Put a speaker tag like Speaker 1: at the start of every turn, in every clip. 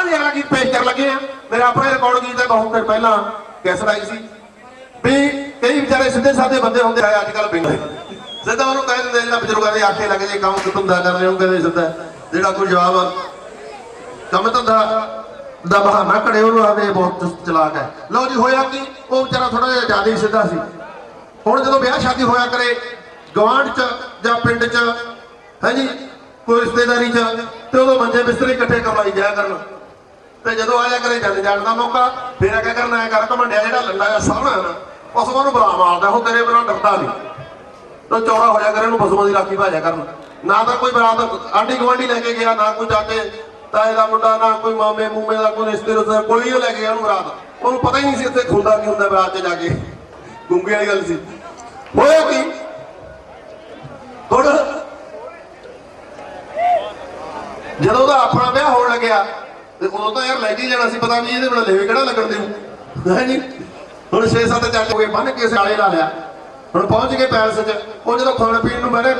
Speaker 1: ਆ ਜੀ ਅਗਲਾ ਗੀਤ ਪੇਸ਼ ਕਰਨ ਲੱਗੇ ਆ। ਮੇਰੇ ਆਪਣੇ ਰਿਕਾਰਡ ਗੀਤ ਤੇ ਬਹੁਤ ਦਿਨ ਪਹਿਲਾਂ ਕੈਸਟ ਆਈ ਸੀ। ਵੀ ਕਈ ਵਿਚਾਰੇ ਸਿੱਧੇ ਸਾਦੇ ਬੰਦੇ ਹੁੰਦੇ ਆ, ਅੱਜ ਕੱਲ ਪਿੰਡ ਸਿੱਧਾ ਉਹਨੂੰ ਕਹਿ ਦਿੰਦੇ ਜਿਹੜਾ ਬਜ਼ੁਰਗਾਂ ਦੇ ਆਖੇ ਲੱਗ ਜੇ, ਕੰਮ ਧੰਦਾ ਕਰ ਰਹੇ ਹੋ, ਕਹਿੰਦੇ ਸਿੱਧਾ। ਜਿਹੜਾ ਕੋਈ ਜਵਾਬ ਕੰਮ ਧੰਦਾ ਦਾ ਬਹਾਨਾ ਕੜੇ ਉਹਨੂੰ ਆਦੇ ਬਹੁਤ ਚੁਸਤ ਚਲਾਕ ਹੈ ਲਓ ਜੀ, ਹੋਇਆ ਕਿ? ਉਹ ਵਿਚਾਰਾ ਥੋੜਾ ਜਿਹਾ ਜ਼ਿਆਦਾ ਹੀ ਸਿੱਧਾ ਸੀ। ਹੁਣ ਜਦੋਂ ਵਿਆਹ ਸ਼ਾਦੀ ਹੋਇਆ ਕਰੇ ਗਵਾਂਢ ਚ ਜਾਂ ਪਿੰਡ ਚ ਹਾਂਜੀ ਕੋਈ ਰਿਸ਼ਤੇਦਾਰੀ ਚ, ਤੇ ਉਦੋਂ ਮੰਜੇ ਬਿਸਤਰੇ ਇਕੱਠੇ ਕਮਾਈ ਜਾਇਆ ਕਰਨ। ਤੇ ਜਦੋਂ ਆਇਆ ਕਰੇ ਜਦ ਜਾਣ ਦਾ ਮੌਕਾ, ਫੇਰ ਆ ਕਰਨਾ ਐ ਕਰ ਘਮੰਡਿਆ ਜਿਹੜਾ ਲੰਡਾ ਜਾਂ ਸਾਹਮਣਾ ਨਾ ਉਸ ਨੂੰ ਬੁਲਾ ਮਾਰਦਾ, ਉਹ ਤੇਰੇ ਬਿਨਾਂ ਡਰਦਾ ਨਹੀਂ। ਤਾਂ ਚੌੜਾ ਹੋਇਆ ਕਰੇ ਉਹਨੂੰ ਪਸ਼ੂਆਂ ਦੀ ਰਾਖੀ ਭਾਜਿਆ ਕਰਨ। ਨਾ ਤਾਂ ਕੋਈ ਬਰਾਤ ਆਂਢੀ ਗੁਆਂਢੀ ਲੈ ਕੇ ਗਿਆ, ਨਾ ਕੋਈ ਚਾਚੇ ਤਾਏ ਦਾ ਮੁੰਡਾ, ਨਾ ਕੋਈ ਮਾਮੇ ਮੂਮੇ ਦਾ, ਕੋਈ ਰਿਸ਼ਤੇਦਾਰ ਕੋਈ ਨਹੀਂ ਲੈ ਕੇ ਗਿਆ ਉਹਨੂੰ ਬਰਾਤ ਉਹਨੂੰ ਪਤਾ ਹੀ ਨਹੀਂ ਸੀ ਇੱਥੇ ਖੁੰਦਾ ਕੀ ਹੁੰਦਾ ਬਰਾਤ 'ਚ ਜਾ ਕੇ। ਗੁੰਗੇ ਵਾਲੀ ਗੱਲ ਸੀ। ਹੋਇਆ ਕੀ? ਹੁਣ ਜਦੋਂ ਉਹਦਾ ਆਪਣਾ ਵਿਆਹ ਹੋਣ ਲੱਗਿਆ ਤੇ ਉਦੋਂ ਤਾਂ ਯਾਰ ਲੈ ਕੇ ਹੀ ਜਾਣਾ ਸੀ, ਪਤਾ ਨਹੀਂ ਇਹਦੇ ਬਿਨਾਂ ਲੈਵੇ ਕਿਹੜਾ ਲੱਗਣ ਦੇਊ। ਹੈ ਜੀ ਹੁਣ 6-7 ਚੱਲ ਹੋ ਗਏ, ਬੰਨ ਕੇ ਸਾਲੇ ਲਾ ਲਿਆ। ਹੁਣ ਪਹੁੰਚ ਗਏ ਪੈਲਸ 'ਚ। ਉਹ ਜਦੋਂ ਖਾਣ ਪੀਣ ਨੂੰ ਬਹਿਰੇ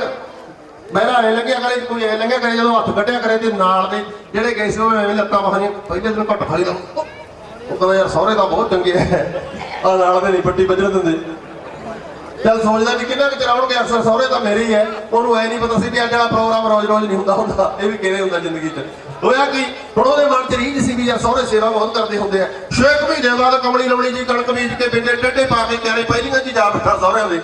Speaker 1: ਬਹਿਰਾ ਐ ਲੱਗਿਆ ਕਰੇ, ਕੋਈ ਐ ਲੱਗਿਆ ਕਰੇ, ਜਦੋਂ ਹੱਥ ਕੱਢਿਆ ਕਰੇ ਤੇ ਨਾਲ ਦੇ ਜਿਹੜੇ ਗਏ ਸੀ, ਉਹ ਐਵੇਂ ਲੱਤਾਂ ਬਾਹਾਂ ਪਹਿਲੇ ਦਿਨ ਘੱਟ ਖਾਲੀ ਦਾ ਉਹ ਕਹਿੰਦਾ ਯਾਰ ਸਹੁਰੇ ਤਾਂ ਬਹੁਤ ਚੰਗੇ ਐ ਆ ਨਾਲ ਦੇ ਨਹੀਂ, ਪੱਟੀ ਵੱਜਣ ਦਿੰਦੇ। ਚੱਲ ਸੋਚਦਾ ਵੀ ਕਿੰਨਾ ਕੁ ਚਿਰ ਆਉਣਗੇ, ਅਕਸਰ ਸਹੁਰੇ ਤਾਂ ਮੇਰੇ ਹੀ ਐ ਉਹਨੂੰ ਐ ਨਹੀਂ ਪਤਾ ਸੀ ਵੀ ਅੱਜ ਵਾਲਾ ਪ੍ਰੋਗਰਾਮ ਰੋਜ਼ ਰੋਜ਼ ਨਹੀਂ ਹੁੰਦਾ ਹੁੰਦਾ। ਇਹ ਵੀ ਕਿਹੜੇ ਹੁੰਦਾ ਜ਼ਿੰਦਗੀ 'ਚ। ਹੋਇਆ ਕੀ? ਹੁਣ ਉਹਦੇ ਮਨ 'ਚ ਰੀਝ ਸੀ ਵੀ ਯਾਰ ਸਹੁਰੇ ਸੇਵਾ ਬਹੁਤ ਕਰਦੇ ਹੁੰਦੇ ਆ। ਛੇ ਕੁ ਮਹੀਨੇ ਬਾਅਦ ਕਮਲੀ ਲਵਲੀ ਜੀ ਕਣਕ ਬੀਜ ਕੇ ਬਿੰਦੇ ਟੱਡੇ ਪਾ ਕੇ ਕਿਆਰੇ ਪਹਿਲੀਆਂ ਜੀ ਜਾ ਬੈਠਾ ਸਹੁਰਿਆਂ ਦੇ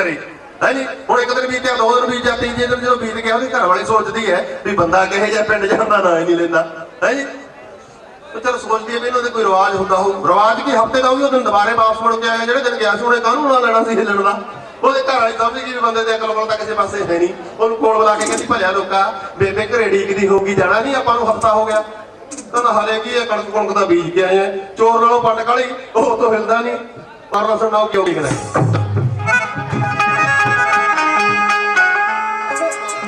Speaker 1: ਘਰੇ। ਹੈ ਜੀ? ਹੁਣ ਇੱਕ ਦਿਨ ਬੀਤਿਆ, ਦੋ ਦਿਨ ਬੀਤ ਜਾਂਦੀ ਜੇ ਦਿਨ ਜਦੋਂ ਬੀਤ ਗਿਆ, ਉਹਦੀ ਘਰ ਵਾਲੀ ਸੋਚਦੀ ਹੈ ਵੀ ਬੰਦਾ ਕਿਹੇ ਜਿਹਾ ਪਿੰਡ ਜਾਂਦਾ, ਨਾ ਹੀ ਨਹੀਂ ਲੈਂਦਾ। ਹੈ ਜੀ? ਚਲ ਸੋਚਦੀ ਹੈ ਵੀ ਇਹਨਾਂ ਦੇ ਕੋਈ ਰਿਵਾਜ ਹੁੰਦਾ ਹੋਊ। ਰਿਵਾਜ ਕੀ? ਹਫ਼ਤੇ ਦਾ ਉਹ ਵੀ ਉਹ ਦਿਨ ਦੁਬਾਰੇ ਵਾਪਸ ਮੁੜ ਕੇ ਆਇਆ, ਜਿਹੜੇ ਦਿਨ ਗਿਆ ਸੀ, ਉਹਨੇ ਕਾਹਨੂੰ ਨਾ ਲੈਣਾ ਸੀ ਹਿੱਲਣ ਦਾ? ਉਹਦੇ ਘਰ ਵਾਲੀ ਸਮਝ ਗਈ ਵੀ ਬੰਦੇ ਦੇ ਅਕਲ ਕੋਲ ਤਾਂ ਕਿਸੇ ਪਾਸੇ ਹੈ ਨਹੀਂ। ਉਹਨੂੰ ਕੋਲ ਬੁਲਾ ਕੇ ਕਹਿੰਦੀ, ਭਲਿਆ ਲੋਕਾ, ਬੇਬੇ ਘਰੇ ਡੀਕਦੀ ਹੋਊਗੀ, ਜਾਣਾ ਨਹੀਂ, ਆਪਾਂ ਨੂੰ ਹਫਤਾ ਹੋ ਗਿਆ। ਕਹਿੰਦਾ ਹਲੇ ਕੀ ਹੈ ਕਣਕ ਕੁਣਕ ਦਾ ਬੀਜ ਕੇ ਆਏ ਆ। ਚੋਰ ਨਾਲੋਂ ਪੰਡ ਕਾਲੀ, ਉਹ ਤੋਂ ਹਿਲਦਾ ਨਹੀਂ। ਪਰ ਰਸਣ ਨਾਲ ਕਿਉਂ ਡਿੱਗਦਾ